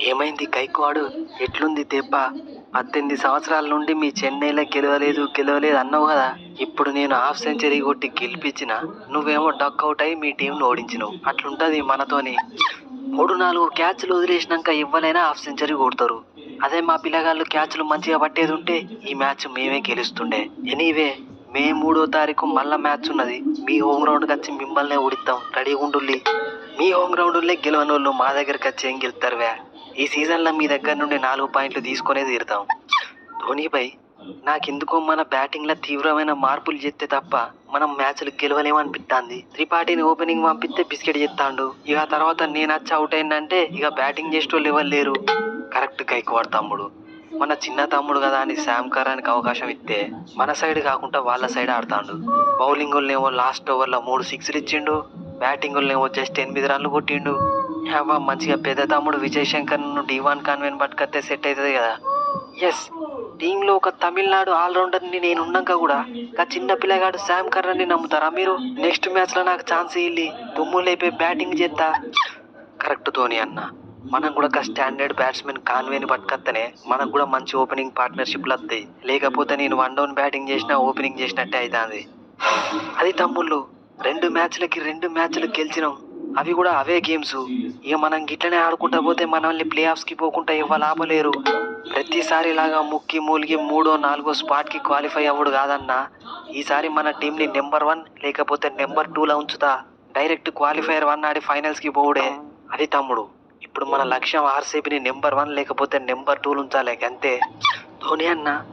ఏమైంది కైకోవాడు? ఎట్లుంది దెబ్బ పద్దెనిమిది సంవత్సరాల నుండి మీ చెన్నైలో గెలవలేదు గెలవలేదు అన్నావు కదా? ఇప్పుడు నేను హాఫ్ సెంచరీ కొట్టి గెలిపించిన నువ్వేమో డక్అవుట్ అయి మీ టీంను ఓడించినావు. అట్లుంటది మనతోని. మూడు నాలుగు క్యాచ్లు వదిలేసినాక ఇవ్వలైనా హాఫ్ సెంచరీ కొడతారు. అదే మా పిల్లగాళ్ళు క్యాచ్లు మంచిగా పట్టేది ఉంటే ఈ మ్యాచ్ మేమే గెలుస్తుండే. ఎనీవే మే మూడో తారీఖు మళ్ళా మ్యాచ్ ఉన్నది. మీ హోమ్ గ్రౌండ్కి వచ్చి మిమ్మల్నే ఓడిస్తాం రెడీగా ఉండుల్లి. మీ హోమ్ గ్రౌండ్లే గెలవని వాళ్ళు మా దగ్గరికి వచ్చి ఏం గెలుతారువే ఈ సీజన్లో మీ దగ్గర నుండి నాలుగు పాయింట్లు తీసుకునే తీరుతాం. ధోనీపై నాకెందుకో మన బ్యాటింగ్లో తీవ్రమైన మార్పులు చేస్తే తప్ప మనం మ్యాచ్లు గెలవలేమనిపిస్తుంది త్రిపాఠిని ఓపెనింగ్ పంపిస్తే బిస్కెట్ చేస్తాడు ఇక తర్వాత నేను వచ్చి అవుట్ అయిందంటే ఇక బ్యాటింగ్ చేసేటోళ్ళు ఎవరు లేరు. కరెక్ట్ గైకోవాడు తమ్ముడు. మన చిన్న తమ్ముడు కదా అని శామ్ కరానికి అవకాశం ఇస్తే మన సైడ్ కాకుండా వాళ్ళ సైడ్ ఆడతాడు. బౌలింగ్ ఏమో లాస్ట్ ఓవర్లో మూడు సిక్స్లు ఇచ్చిండు. బ్యాటింగ్లో జస్ట్ ఎనిమిది రన్లు కొట్టిండు. అవ్వ మంచిగా పెద్ద తమ్ముడు విజయ్ శంకర్ను డివాన్ కాన్వెన్ పట్టుకొస్తే సెట్ అవుతుంది కదా. ఎస్ టీంలో ఒక తమిళనాడు ఆల్రౌండర్ని నేను ఉన్నాక కూడా ఆ చిన్న పిల్లగాడు శామ్ కర్రని నమ్ముతారా మీరు? నెక్స్ట్ మ్యాచ్లో నాకు ఛాన్స్ ఇల్లి దుమ్ము లేపే బ్యాటింగ్ చేస్తా. కరెక్ట్ ధోని అన్న. మనం కూడా ఒక స్టాండర్డ్ బ్యాట్స్మెన్ కాన్వేని పట్టుకొస్తేనే మనకు కూడా మంచి ఓపెనింగ్ పార్ట్నర్షిప్లు వస్తాయి. లేకపోతే నేను వన్ డౌన్ బ్యాటింగ్ చేసినా ఓపెనింగ్ చేసినట్టే అవుతుంది అది తమ్ముళ్ళు. రెండు మ్యాచ్లకి రెండు మ్యాచ్లు గెలిచినాం. అవి కూడా అవే గేమ్స్. ఇక మనం గిట్లనే ఆడుకుంటా పోతే మనల్ని ప్లే ఆఫ్స్కి పోకుండా ఇవ్వలాపలేరు ప్రతిసారి లాగా ముక్కి మూలిగి మూడో నాలుగో స్పాట్కి క్వాలిఫై అవ్వడు కాదన్నా. ఈసారి మన టీంని నెంబర్ వన్ లేకపోతే నెంబర్ టూలో ఉంచుతా. డైరెక్ట్ క్వాలిఫైర్ వన్ ఆడి ఫైనల్స్కి పోవుడే. అది తమ్ముడు. ఇప్పుడు మన లక్ష్యం ఆర్సీబీని నెంబర్ వన్ లేకపోతే నెంబర్ టూలు ఉంచాలి. అంతే. ధోని అన్న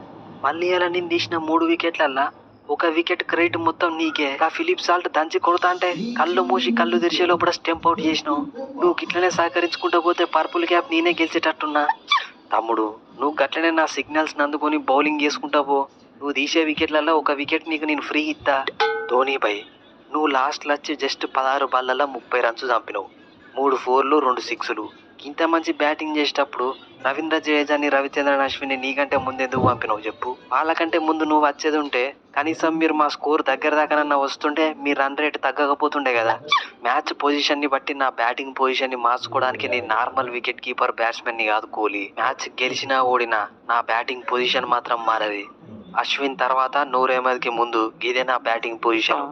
మళ్ళీ అలా నేను తీసిన మూడు వికెట్లల్లా ఒక వికెట్ క్రెడిట్ మొత్తం నీకే. ఆ ఫిలిప్ సాల్ట్ దంచి కొడతా అంటే కళ్ళు మూసి కళ్ళు తెరిచే లోపల స్టెంప్ అవుట్ చేసినావు. నువ్వు గిట్లనే సహకరించుకుంటూ పోతే పర్పుల్ క్యాప్ నేనే గెలిచేటట్టున్నా. తమ్ముడు నువ్వు గట్లనే నా సిగ్నల్స్ అందుకొని బౌలింగ్ చేసుకుంటా పో. నువ్వు తీసే వికెట్లలో ఒక వికెట్ నీకు నేను ఫ్రీ ఇస్తా ధోని బై నువ్వు లాస్ట్లో వచ్చి జస్ట్ పదహారు బాళ్ళల్లో ముప్పై రన్స్ చంపినవు. మూడు ఫోర్లు రెండు సిక్స్లు ఇంత మంచి బ్యాటింగ్ చేసేటప్పుడు రవీంద్ర జడేజాని రవిచంద్రన్ అశ్విని నీకంటే ముందు ఎందుకు పంపినావు చెప్పు? వాళ్ళకంటే ముందు నువ్వు వచ్చేది ఉంటే కనీసం మీరు మా స్కోర్ దగ్గర దాకానన్నా వస్తుంటే మీ రన్ రేట్ తగ్గకపోతుండే కదా. మ్యాచ్ పొజిషన్ని బట్టి నా బ్యాటింగ్ పొజిషన్ని మార్చుకోవడానికి నేను నార్మల్ వికెట్ కీపర్ బ్యాట్స్మెన్ని కాదు కోహ్లీ. మ్యాచ్ గెలిచినా ఓడినా నా బ్యాటింగ్ పొజిషన్ మాత్రం మారది. అశ్విన్ తర్వాత నూర్ ముందు ఇదే నా బ్యాటింగ్ పొజిషన్.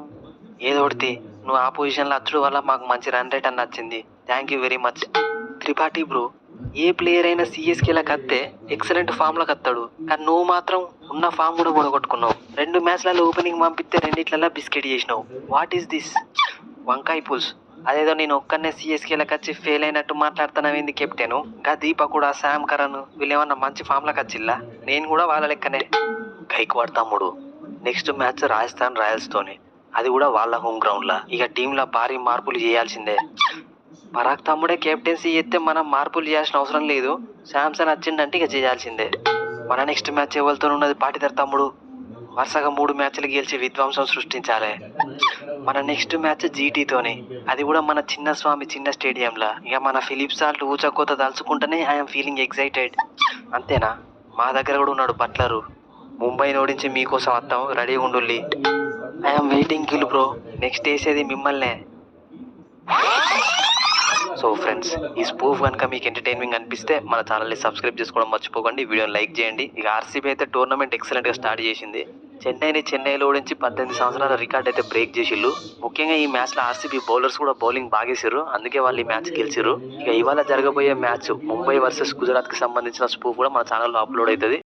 ఏదోడితే నువ్వు ఆ పొజిషన్లో వచ్చడం వల్ల మాకు మంచి రన్ రేట్ అని నచ్చింది. Thank you very much. Tripathi bro A player అయినా సిఎస్కేలా వస్తే ఎక్సలెంట్ ఫామ్లో కత్తాడు. కానీ నువ్వు మాత్రం ఉన్న ఫామ్ కూడా కూడగొట్టుకున్నావు రెండు మ్యాచ్లలో ఓపెనింగ్ పంపిస్తే రెండిట్లలో బిస్కెట్ చేసినావు. వాట్ ఈస్ దిస్ వంకాయ పుల్స్. అదేదో నేను ఒక్కనే సిఎస్కేలకు వచ్చి ఫెయిల్ అయినట్టు మాట్లాడుతున్నావేంది కెప్టెన్గా దీప కూడా శామ్ కరణ్ వీళ్ళేమన్నా మంచి ఫామ్లోకి వచ్చిల్లా? నేను కూడా వాళ్ళ లెక్కనే. గైక్వాడ్ తమ్ముడు. నెక్స్ట్ మ్యాచ్ రాజస్థాన్ రాయల్స్తోని అది కూడా వాళ్ళ హోమ్ గ్రౌండ్లా ఇక టీంలో భారీ మార్పులు చేయాల్సిందే. పరాగ్ తమ్ముడే కెప్టెన్సీ ఎత్తే మనం మార్పులు చేయాల్సిన అవసరం లేదు. శాంసన్ వచ్చిండంటే ఇక చేయాల్సిందే. మన నెక్స్ట్ మ్యాచ్ ఎవరితో ఉన్నది పాటిదర్ తమ్ముడు. వరుసగా మూడు మ్యాచ్లు గెలిచి విధ్వంసం సృష్టించాలి. మన నెక్స్ట్ మ్యాచ్ జీటీతోనే. అది కూడా మన చిన్న స్వామి చిన్న స్టేడియంలో. ఇక మన ఫిలిప్స్ సాల్ట్ ఊచకోత దాల్చుకుంటేనే ఐఎమ్ ఫీలింగ్ ఎగ్జైటెడ్ అంతేనా? మా దగ్గర కూడా ఉన్నాడు బట్లరు. ముంబై ఓడించి మీకోసం వస్తాం రెడీగా ఉండుల్లి I'm waiting kill bro. Next వేసేది మిమ్మల్నే. సో ఫ్రెండ్స్ ఈ స్పూఫ్ కనుక మీకు ఎంటర్టైన్మెంట్ అనిపిస్తే మన ఛానల్ని సబ్స్క్రైబ్ చేసుకోవడం మర్చిపోకండి. వీడియోని లైక్ చేయండి. ఇక ఆర్సీబీ అయితే టోర్నమెంట్ ఎక్సలెంట్గా స్టార్ట్ చేసింది. చెన్నైని చెన్నైలో ఓడించి పద్దెనిమిది సంవత్సరాల రికార్డ్ అయితే బ్రేక్ చేసిళ్ళు. ముఖ్యంగా ఈ మ్యాచ్లో ఆర్సీబీ బౌలర్స్ కూడా బౌలింగ్ బాగేసారు అందుకే వాళ్ళు ఈ మ్యాచ్ గెలిచారు ఇక ఇవాళ జరగబోయే మ్యాచ్ ముంబై వర్సెస్ గుజరాత్కి సంబంధించిన స్పూఫ్ కూడా మన ఛానల్లో అప్లోడ్ అవుతుంది.